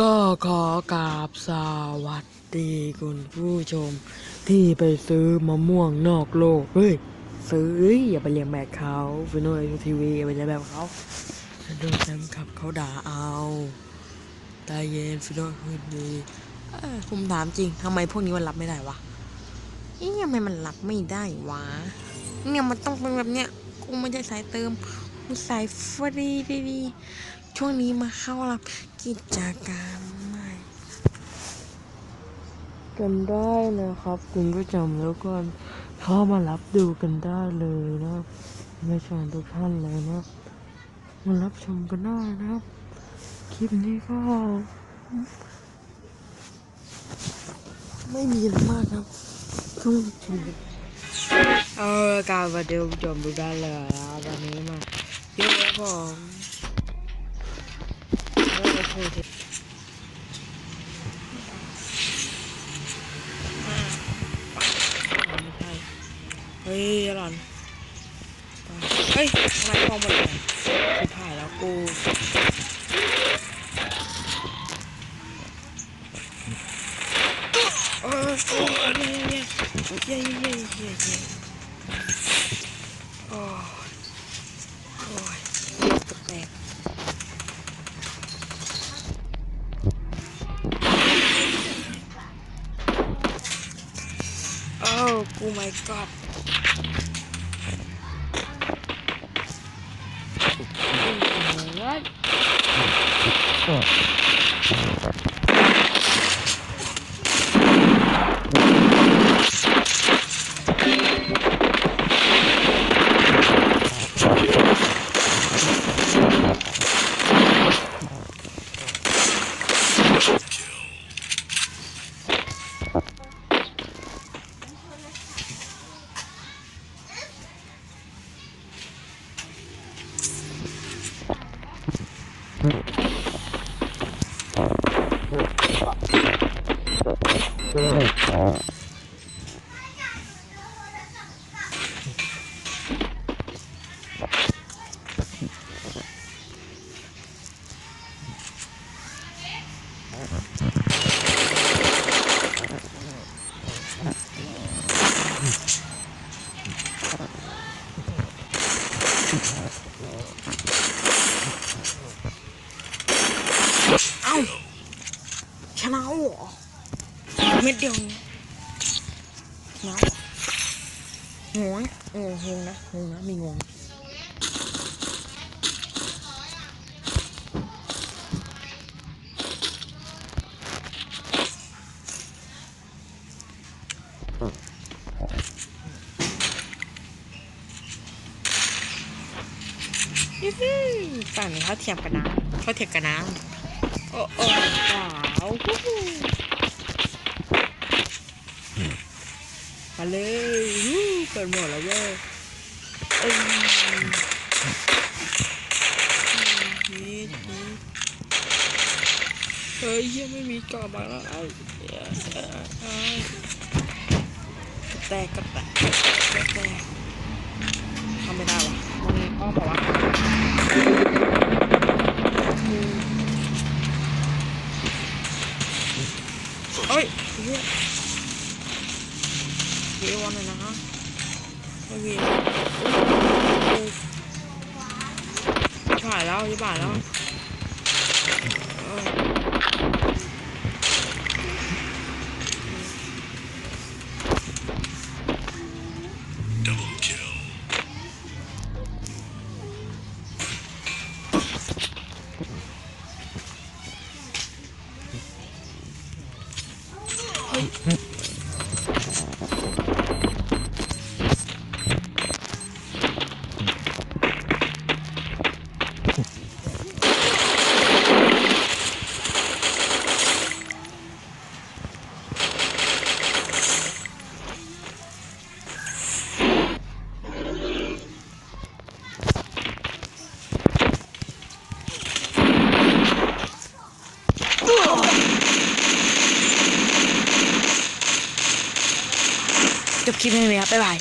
ก็ขอกราบสวัสดีคุณผู้ชม ที่ไปซื้อมะม่วงนอกโลก เฮ้ย ซื้ออย่าไปเลี้ยงแบบเขาฟิโน่ทีวีอย่าไปเลี้ยงแบบเขาโดนแฟนคลับเขาด่าเอาตาเย็นฟิโน่คืนดีเอ้ยผมถามจริงทำไมพวกนี้มันรับไม่ได้วะเอ๊ะทำไมมันรับไม่ได้วะเนี่ยมันต้องเป็นแบบเนี้ยกูไม่ได้สายเติม กูสายฟรีดีๆช่วงนี้มาเข้ารับกิจการใหม่กันได้นะครับ คุณผู้ชมแล้วก็เข้ามารับดูกันได้เลยนะครับไม่ชวนทุกท่านเลยนะมารับชมกันได้นะครับ คลิปนี้ก็ ไม่มีอะไรมากครับต้องชม เออการมาดูจมดูได้เลยวันนี้มาเยอะครับผมเลิกโทษเฮ้ยหลอนเฮ้ยทำไมมอมดเลยคือถ่ายแล้วกูเออเย้เย้เย้เย้เย้เย้ โอ้ยโอ้ยตกแตกโอ้กู my god เอ้าชนะ 哎呦，全拿我。 เม็ดเดียวนี่ชนะงงเอองงนะงงนะมีงงยูฮูฝั่งนี้เขาเทียมกันนะเขาเทียมกันนะโอ้โอ้ว้าวฮู้ฮู้ มาเลยเปิดหมดแล้วเว้ยเฮ้ยยังไม่มีกรอบมาแล้วไอ้แตกก็แตกก็แตกทำไม่ได้วะมันอ้อมบอกว่า 别玩了哈。后面，一块，然一，嗯、 คลิปนี้ไหมครับบ๊ายบาย